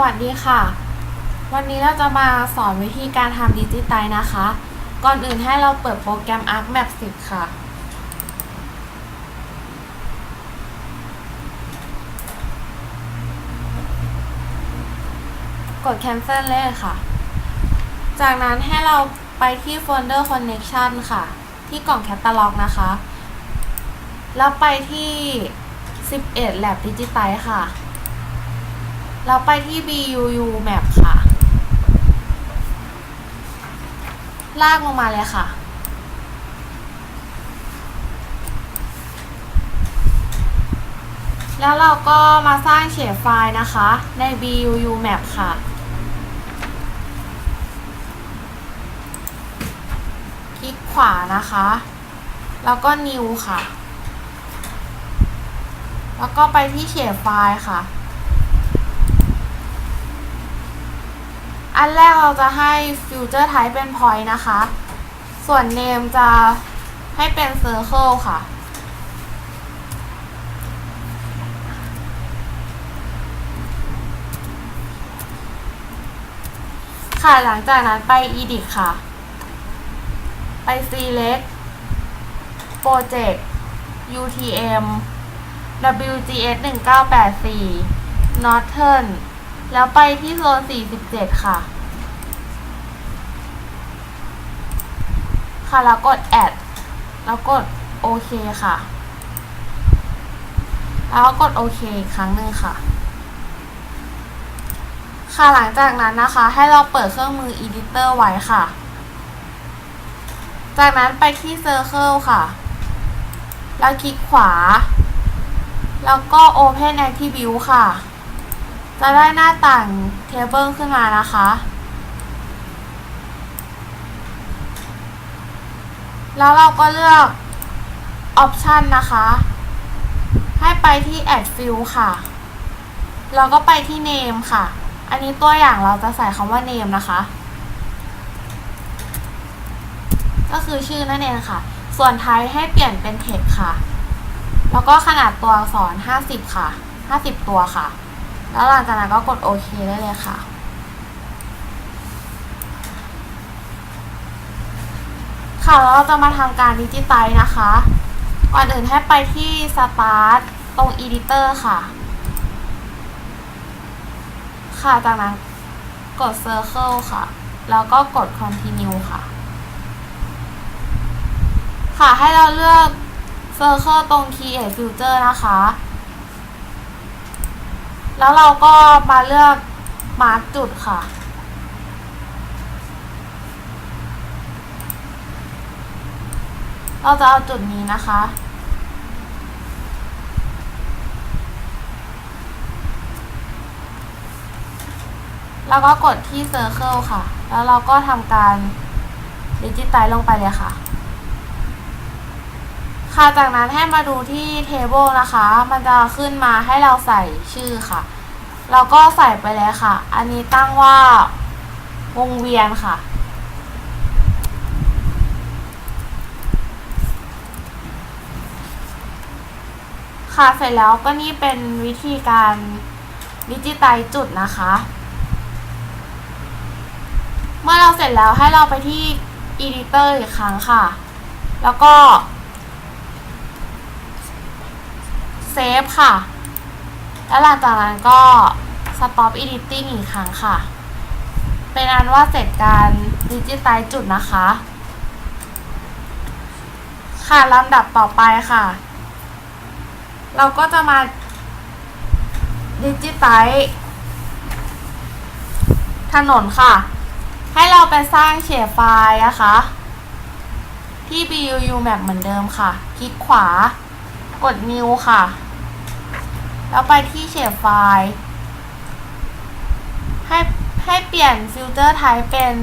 วัสดีค่ะ วันนี้เราจะมาสอนวิธีการทำดิจิไตนะคะ ก่อนอื่นให้เราเปิดโปรแกรม ArcMap 10 ค่ะ กด cancel เลยค่ะ จากนั้นให้เราไปที่โฟลเดอร์ connection ค่ะ ที่กล่อง catalog นะคะ แล้วไปที่ 11 lab digital ค่ะ เราไปที่ BUU map ค่ะ ลากลงมาเลยค่ะ แล้วเราก็มาสร้างเฉดไฟล์นะคะ ใน BUU map ค่ะคลิกขวานะคะ แล้วก็ new ค่ะ แล้วก็ไปที่เฉดไฟล์ค่ะ อันแรกเราจะให้ future type เป็น point นะคะ ส่วน name จะให้เป็น circle ค่ะ ค่ะหลังจากนั้นไป edit ค่ะ ไป select project utm wgs 1984 northern แล้วไปที่โซน 47 ค่ะ ค่ะ แล้วกด add แล้วกดโอเคค่ะ แล้วก็กดโอเคอีกครั้งหนึ่งค่ะ ค่ะหลังจากนั้นนะคะ ให้เราเปิดเครื่องมือ editor ไว้ค่ะ จากนั้นไปที่ circle ค่ะ แล้วคลิกขวา แล้วก็ open attribute ค่ะ จะได้หน้าต่าง table ขึ้นมานะคะ แล้วเราก็เลือก option นะคะ ให้ไปที่ add field ค่ะ แล้วก็ไปที่ name ค่ะ อันนี้ตัวอย่างเราจะใส่คำว่า name นะคะ ก็คือชื่อนั่นเองค่ะ ส่วนท้ายให้เปลี่ยนเป็น text ค่ะ แล้วก็ขนาดตัวอักษร 50 ค่ะ 50 ตัวค่ะ แล้วหลังจากนั้นก็กดโอเคได้เลยค่ะ ค่ะแล้วเราจะมาทำการดิจิไตนะคะ ก่อนอื่นให้ไปที่ Start ตรง Editor ค่ะ ค่ะจากนั้นกด Circle ค่ะ แล้วก็กด Continue ค่ะ ค่ะให้เราเลือก Circle ตรง Create Filter นะคะ แล้วเราก็มาเลือก Mark จุดค่ะ เราจะเอาจุดนี้นะคะ แล้วก็กดที่ Circle ค่ะ แล้วเราก็ทำการดิจิต l ลงไปเลยค่ะ ค่ะจากนั้นให้มาดูที่ Table นะคะ มันจะขึ้นมาให้เราใส่ชื่อค่ะ เราก็ใส่ไปเลยค่ะ อันนี้ตั้งว่าวงเวียนค่ะ ค่ะเสร็จแล้วก็นี่เป็นวิธีการดิจิไตจุดนะคะ เมื่อเราเสร็จแล้วให้เราไปที่ Editor อีกครั้งค่ะ แล้วก็ เซฟค่ะ แล้วหลังจากนั้นก็ Stop Editing อีกครั้งค่ะ เป็นอันว่าเสร็จการดิจิไตจุดนะคะ ค่ะลำดับต่อไปค่ะ เราก็จะมาดิจิไตถนนค่ะ ให้เราไปสร้างเฉดไฟล์นะคะ ที่ BUU map เหมือนเดิมค่ะ คลิกขวา กด new ค่ะ แล้วไปที่เฉดไฟล์ให้ให้เปลี่ยน filter type เป็น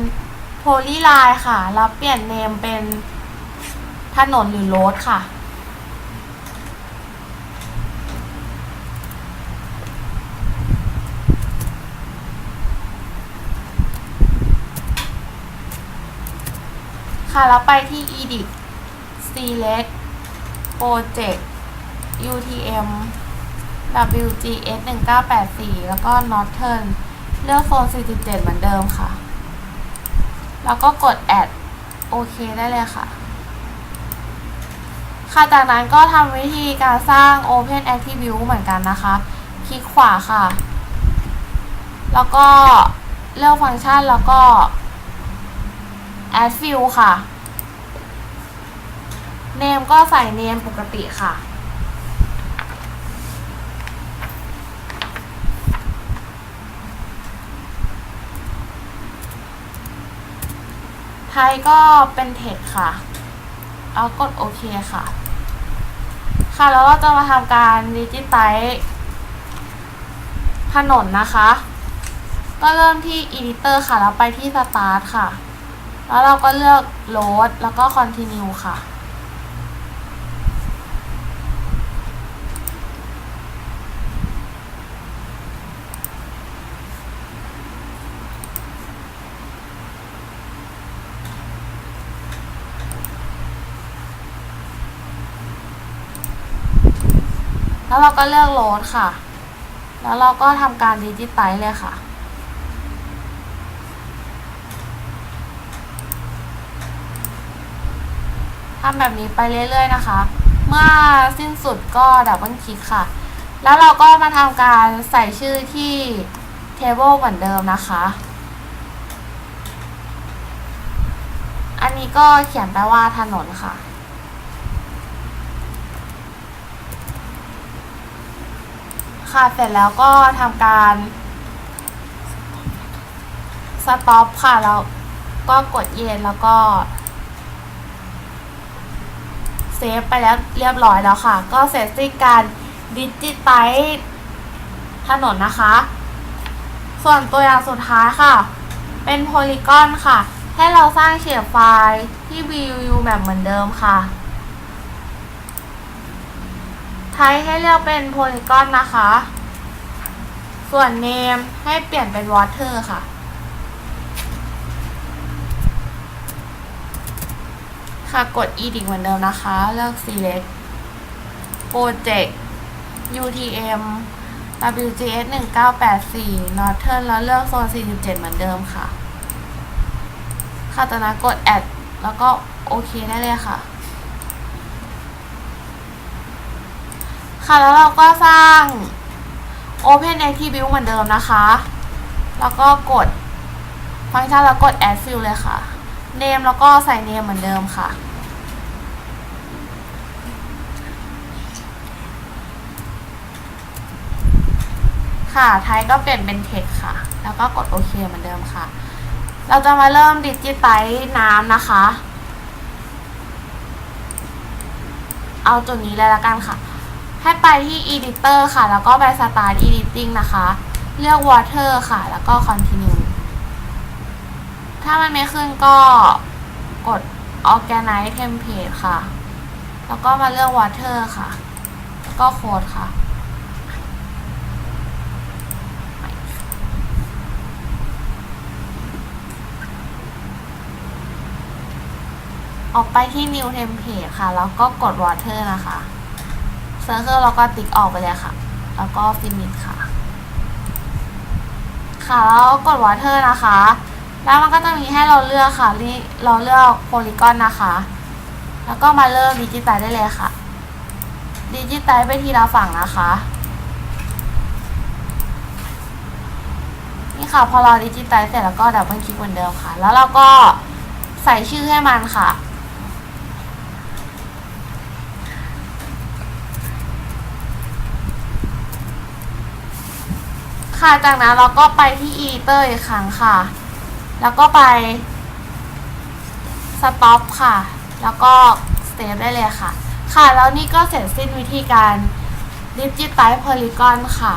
polyline ค่ะ แล้วเปลี่ยน name เป็นถนนหรือ road ค่ะ ค่ะ แล้วไปที่ edit select project utm wgs 1984 แล้วก็ northern เลือกโซน47 เหมือนเดิมค่ะ แล้วก็กด add โอเคได้เลยค่ะ ค่ะ จากนั้นก็ทำวิธีการสร้าง Open Active View เหมือนกันนะคะ คลิกขวาค่ะ แล้วก็เลือกฟังก์ชันแล้วก็ add field ค่ะ name ก็ใส่ name ปกติค่ะ ไทยก็เป็นเทคค่ะ เอากดโอเคค่ะ ค่ะแล้วเราจะมาทำการดิจิไตถนนนะคะ ก็เริ่มที่ Editor ค่ะ แล้วไปที่ Start ค่ะ แล้วเราก็เลือก Load แล้วก็ Continue ค่ะ แล้วเราก็เลือกโหลดค่ะ แล้วเราก็ทำการดิจิไตเลยค่ะ ทำแบบนี้ไปเรื่อยๆนะคะ เมื่อสิ้นสุดก็ดับเบิลคลิกค่ะ แล้วเราก็มาทำการใส่ชื่อที่ table เหมือนเดิมนะคะ อันนี้ก็เขียนไปว่าถนนค่ะ ค่ะ เสร็จแล้วก็ทำการสต็อปค่ะ แล้วก็กดเย็นแล้วก็เซฟไปแล้วเรียบร้อยแล้วค่ะ ก็เสร็จสิ้นการดิจิไตถนนนะคะ ส่วนตัวอย่างสุดท้ายค่ะ เป็นโพลีกอนค่ะ ให้เราสร้างเฉดไฟล์ที่ VU แบบเหมือนเดิมค่ะ ไทยให้เลือกเป็นโพลีกอนนะคะ ส่วน name ให้เปลี่ยนเป็น water ค่ะ ค่ะกด edit เหมือนเดิมนะคะ เลือก select project UTM WGS 1984 Northern แล้วเลือกโซน 47 เหมือนเดิมค่ะ ค่ะจากนั้นกด add แล้วก็โอเคได้เลยค่ะ ค่ะ แล้วเราก็สร้าง Open Active View เหมือนเดิมนะคะ แล้วก็กดฟังก์ชันแล้วกด Add Field เลยค่ะ Name แล้วก็ใส่ Name เหมือนเดิมค่ะ ค่ะไทยก็เปลี่ยนเป็น Text ค่ะ แล้วก็กดโอเคเหมือนเดิมค่ะ เราจะมาเริ่มดิจิไตน้ำนะคะ เอาจุดนี้เลยละกันค่ะ ให้ไปที่ editor ค่ะ แล้วก็ไป start editing นะคะ เลือก water ค่ะ แล้วก็ continue ถ้ามันไม่ขึ้นก็กด organize template ค่ะ แล้วก็มาเลือก water ค่ะ แล้วก็ code ค่ะออกไปที่ new template ค่ะ แล้วก็กด water นะคะ ซอร์เคิลแล้วก็ติ๊กออกไปเลยค่ะ แล้วก็ฟินิชค่ะ ค่ะแล้วกดวอเตอร์นะคะ แล้วมันก็จะมีให้เราเลือกค่ะรีเราเลือกโพลีกอนนะคะ แล้วก็มาเริ่มดิจิตอลได้เลยค่ะดิจิตอลไปทีละฝั่งนะคะ นี่ค่ะพอเราดิจิตอลเสร็จแล้วก็ดับเบิลคลิกเหมือนเดิมค่ะ แล้วเราก็ใส่ชื่อให้มันค่ะ ค่ะจากนั้นเราก็ไปที่ editor อีกครั้งค่ะ แล้วก็ไป stop ค่ะ แล้วก็ save ได้เลยค่ะ ค่ะแล้วนี่ก็เสร็จสิ้นวิธีการ digital polygon ค่ะ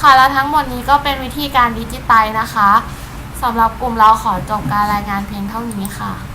ค่ะแล้วทั้งหมดนี้ก็เป็นวิธีการดิจิ t ลนะคะสำหรับกลุ่มเราขอจบการรายงานเพียงเท่านี้ค่ะ